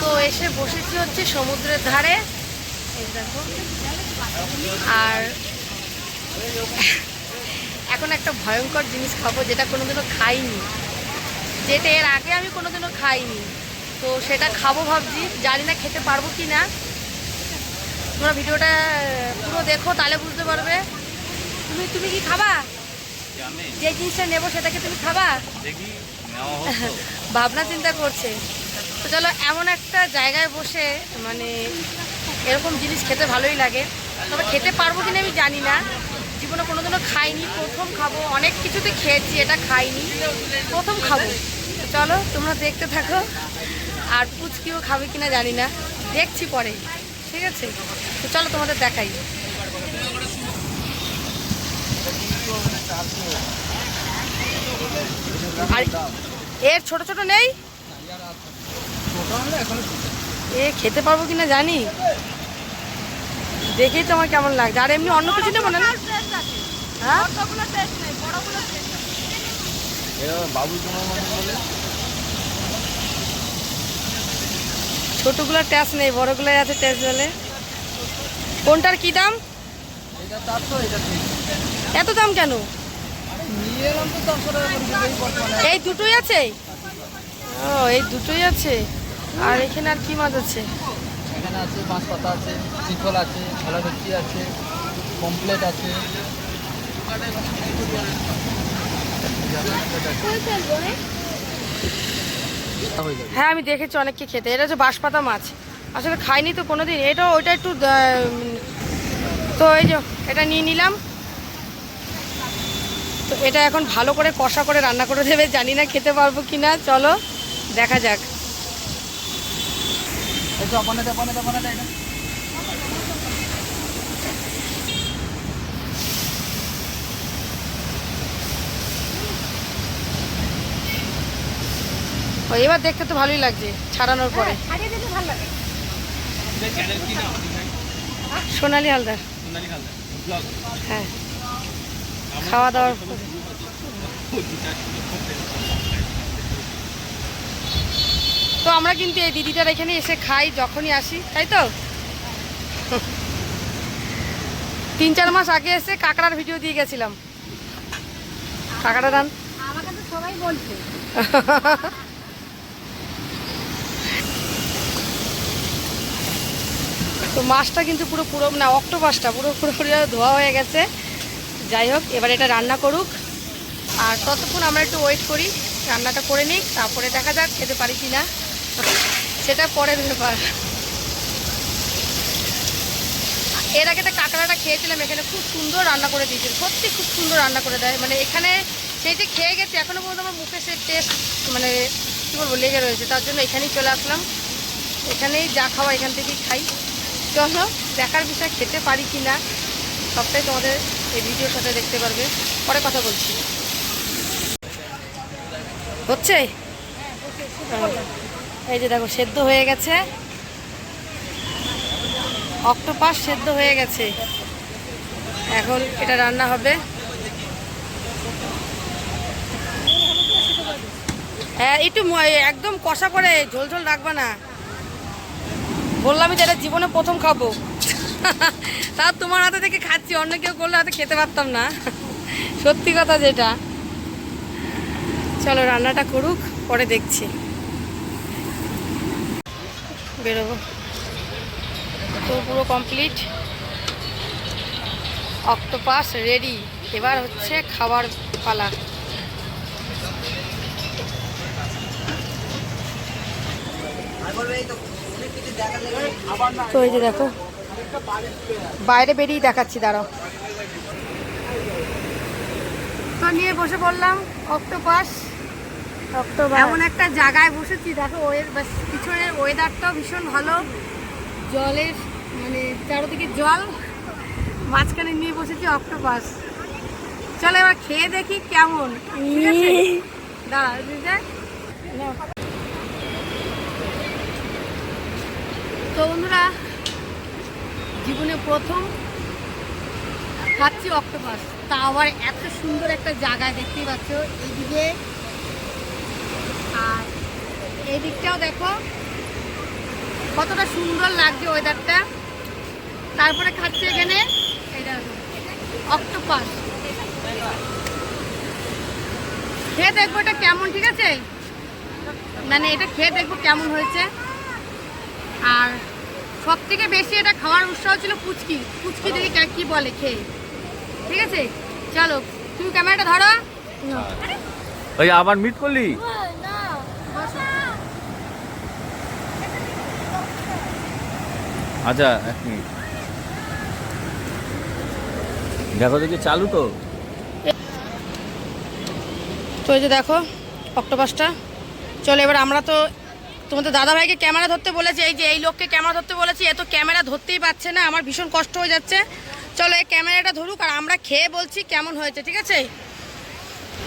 তো এসে বসেছি হচ্ছে সমুদ্রের ধারে। দেখো। আর এখন একটা ভয়ঙ্কর জিনিস খাব যেটা কোনোদিনও খাইনি। যেটা এর আগে আমি কোনোদিনও খাইনি। তো সেটা খাব ভাবছি জানি না খেতে পারব কি না তোমরা ভিডিওটা পুরো দেখো তাহলে বুঝতে পারবে। তুমি তুমি কি খাবা? যে জিনিসটা নেব সেটাকে তুমি খাবা। ভাবনা চিন্তা করছে। তো চলো, এমন একটা জায়গায় বসে মানে এরকম জিনিস খেতে ভালোই লাগে। তবে খেতে পারব কিনা আমি জানি না। জীবনে কোনোদিনও খাইনি। প্রথম খাব, অনেক কিছুতে খেয়েছি, এটা খাইনি। প্রথম খাব। চলো, তোমরা দেখতে থাকো। আর পুচকিও খাবে কিনা জানি না। দেখছি পরে। ঠিক আছে? তো চলো, তোমাদের দেখাই। আর এর ছোট ছোট নেই? এ খেতে পারব কিনা জানি? দেখেই তো আমার কেমন লাগছে। আর এমনি অন্য কিছু নেব না না? হ্যাঁ? মনে ছোটগুলোর ট্যাস নেই বড়গুলোর আছে ট্যাস বলে। কোনটার কি দাম? এত দাম কেন? এই দুটোই আছে? ও এই দুটোই আছে? আর এখানে আর কি মাছ আছে? এখানে আছে বাঁশ পাতা আছে চিকল আছে ভোলা ভেটকি আছে কমপ্লেট আছে। হ্যাঁ আমি দেখেছি অনেককে খেতে। এটা হচ্ছে বাঁশপাতা মাছ। আসলে খাইনি তো কোনোদিন। এটা ওইটা একটু তো এই যে এটা নিয়ে নিলাম। তো এটা এখন ভালো করে কষা করে রান্না করে দেবে। জানি না খেতে পারব কি না চলো দেখা যাক। আপনাদের আপনাদের আপনাদের এটা। ও এবার দেখতে তো ভালোই লাগছে ছাড়ানোর পরে। সোনালি হালদার। হ্যাঁ। খাওয়া দাওয়ার পরে তো আমরা কিন্তু এই দিদিটার এখানে এসে খাই যখনই আসি তাই তো? তিন চার মাস আগে এসে কাঁকড়ার ভিডিও দিয়ে গেছিলাম। কাঁকড়া রান সবাই বলছে। তো মাছটা কিন্তু পুরো পুরো না অক্টোপাসটা পুরো পুরোপুরি ধোয়া হয়ে গেছে। যাই হোক এবার এটা রান্না করুক। আর ততক্ষণ আমরা একটু ওয়েট করি রান্নাটা করে নিই তারপরে দেখা যাক খেতে পারি কি না সেটা পরে ব্যাপার। এর আগে তো কাঁকড়াটা খেয়েছিলাম, এখানে খুব সুন্দর রান্না করে দিয়েছিল, সত্যি খুব সুন্দর রান্না করে দেয়। মানে এখানে সেই যে খেয়ে গেছি এখনও পর্যন্ত আমার মুখে সে টেস্ট মানে কী বলব, লেগে রয়েছে। তার জন্য এখানেই চলে আসলাম। এখানেই যা খাওয়া এখান থেকেই খাই। চলো, দেখার বিষয় খেতে পারি কি না, সবটাই তোমাদের এই ভিডিওর সাথে দেখতে পারবে। পরে কথা বলছি। হচ্ছে? এই যে দেখো, সেদ্ধ হয়ে গেছে। অক্টোপাস সেদ্ধ হয়ে গেছে। এখন এটা রান্না হবে। হ্যাঁ একটু একদম কষা করে ঝোল ঝোল রাখবা না। বললামই যে এটা জীবনে প্রথম খাব। তা তোমার হাতে থেকে খাচ্ছি, অন্য কেউ করলে হাতে খেতে পারতাম না। সত্যি কথা যেটা। চলো রান্নাটা করুক, পরে দেখছি। বেরোবো। তো পুরো কমপ্লিট অক্টোপাস রেডি এবার হচ্ছে খাবার পালা। তো এই যে দেখো, বাইরে বেরিয়ে দেখাচ্ছি, দাঁড়াও। তো নিয়ে বসে পড়লাম অক্টোপাস এমন একটা জায়গায় বসেছি দেখো ওই পিছনের ওয়েদারটাও ভীষণ ভালো। জলের মানে চারোদিকে জল। মাঝখানে নিয়ে বসেছি অক্টোপাস চলো এবার খেয়ে দেখি কেমন। তো বন্ধুরা জীবনে প্রথম খাচ্ছি অক্টোপাস তা আবার এত সুন্দর একটা জায়গায় দেখতেই পাচ্ছ এইদিকে আর এই দিকটাও দেখো। কতটা সুন্দর লাগছে ওয়েদারটা তারপরে খাচ্ছে এখানে দেখো অক্টোপাস খেয়ে দেখব এটা কেমন ঠিক আছে? মানে এটা খেয়ে দেখব কেমন হয়েছে। আর সব থেকে বেশি এটা খাওয়ার উৎসাহ ছিল পুচকি। পুচকি দেখি কা- কি বলে খেয়ে। ঠিক আছে? চলো তুমি ক্যামেরাটা ধরো। ওই আবার মিট করলি? আচ্ছা এক মিনিট। দেখো দেখি চালু তো। তো এই যে দেখো, অক্টোপাসটা। চলো এবার আমরা তো তোমাদের দাদাভাইকে ক্যামেরা ধরতে বলেছি, এই যে এই লোককে ক্যামেরা ধরতে বলেছি, এ তো ক্যামেরা ধরতেই পারছে না, আমার ভীষণ কষ্ট হয়ে যাচ্ছে। চলো এই ক্যামেরাটা ধরুক আর আমরা খেয়ে বলছি কেমন হয়েছে, ঠিক আছে?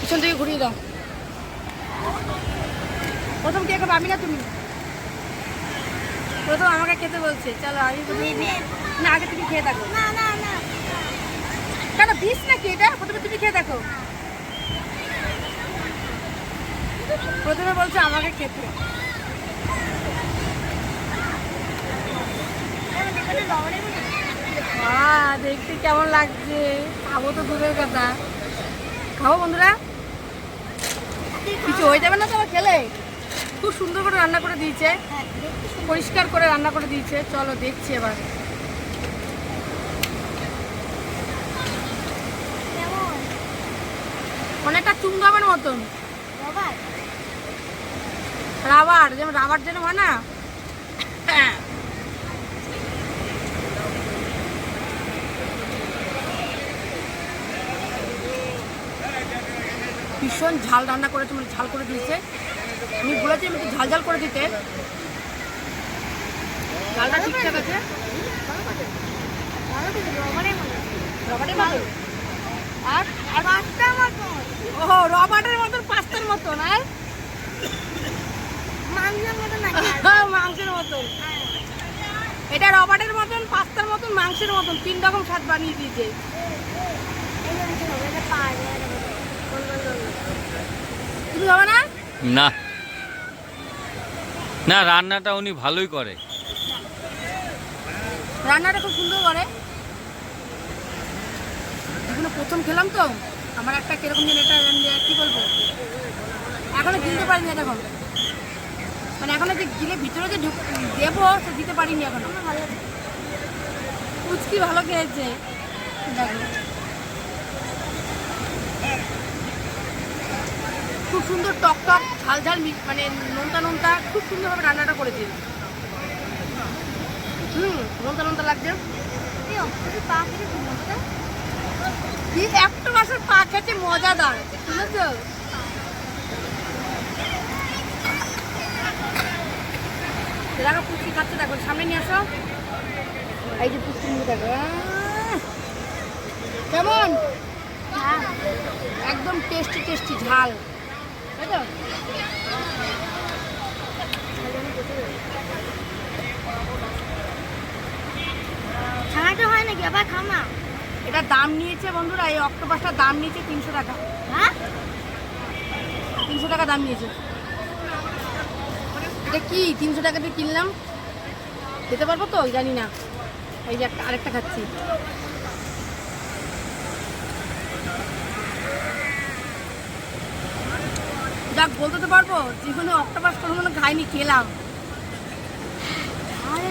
পিছন থেকে ঘুরিয়ে দাও। প্রথম কে খাবে, আমি না তুমি? প্রথম আমাকে খেতে বলছে চলো আমি না আগে তুমি খেয়ে দেখো। না না না। কেন বিষ নাকি এটা? প্রথমে তুমি খেয়ে দেখো। প্রথমে বলছে আমাকে খেতে। দেখতে কেমন লাগছে? খাব তো দূরের কথা। খাব বন্ধুরা? কিছু হয়ে যাবে না তো আমার খেলে? খুব সুন্দর করে রান্না করে দিয়েছে। পরিষ্কার করে রান্না করে দিয়েছে। চলো দেখছি এবার। অনেকটা চুমগামের মতন। রাবার, যেমন রাবার যেন হয় না। ভীষণ ঝাল রান্না করেছে মানে ঝাল করে দিয়েছে। আমি বলেছি আমি ঝাল ঝাল করে দিতে। ঠিকঠাক আছে? মতন পাস্তার মতন আর? মাংসের মতো মাংসের মতন। এটা রবারের মতন পাস্তার মতন মাংসের মতন। তিন রকম স্বাদ বানিয়ে দিয়েছে। তুমি হবে না? না। না রান্নাটা উনি ভালোই করে। রান্নাটা খুব সুন্দর করে। এগুলো প্রথম খেলাম তো, আমার একটা কীরকম যেন এটা কি বলব? এখনও কিনতে পারিনি এখন। মানে এখনও যে গিলে ভিতরে যে দেবো, সে দিতে পারিনি এখনও। কুচকি ভালো খেয়েছে। খুব সুন্দর টক টক ঝাল ঝাল মানে নোনতা নোনতা, খুব সুন্দরভাবে রান্নাটা করেছে। হুম নোনতা নোনতা লাগছে। কি একটা মাসের পা খেতে মজাদার। শুনেছো? দেখো পুষ্টি খাচ্ছে দেখো সামনে নিয়ে আসো। এই যে পুষ্টি দেখো! কেমন? হ্যাঁ। একদম টেস্টি টেস্টি ঝাল। তাই তো? খাও না এটা দাম নিয়েছে বন্ধুরা এই অক্টোপাসটার দাম নিয়েছে তিনশো টাকা। হ্যাঁ? তিনশো টাকা দাম নিয়েছে। এটা কি? তিনশো টাকা দিয়ে কিনলাম। খেতে পারব তো? জানি না। এই যে একটা আরেকটা খাচ্ছি। যাক বলতে তো পারব জীবনে অক্টোপাস কোনো মনে খাইনি খেলাম।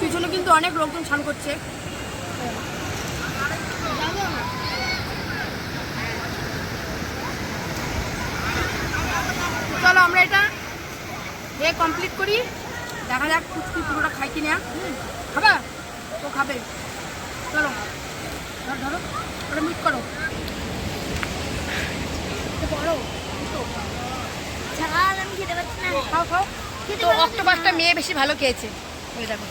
পিছনে কিন্তু অনেক লোকজন স্নান করছে। চলো আমরা এটা এ কমপ্লিট করি। দেখা যাক কুচকি পুরোটা খাই কিনা। খাবা? তো খাবে। চলো ধরো ধরো ওটা মিট করো। তো বড়ো দুটো। আমি খেতে পারছি না। খাও খাও। খেতে তো পারছি অক্টোপাসটা মেয়ে বেশি ভালো খেয়েছে। ওই দেখো।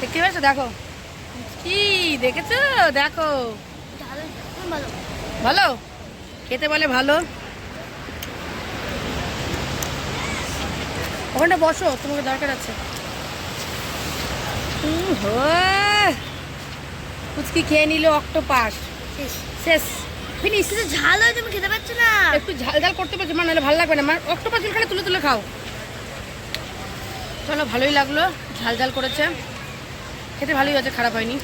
দেখতে পাচ্ছ দেখো। কি দেখেছ? দেখো। ভালো? খেতে বলে ভালো। ওখানটা বসো তোমাকে দরকার আছে। উম, হো। পুচকি খেয়ে নিল অক্টোপাস। শেষ। ফিনিশ কিন্তু ঝাল হয় তুমি খেতে পারছ না। একটু ঝাল ঝাল করতে পারছি মা নাহলে ভালো লাগবে না। আমার অক্টোপাস এখানে তুলে তুলে খাও। চলো ভালোই লাগল। ঝাল ঝাল করেছে। খেতে ভালোই হয়েছে খারাপ হয়নি।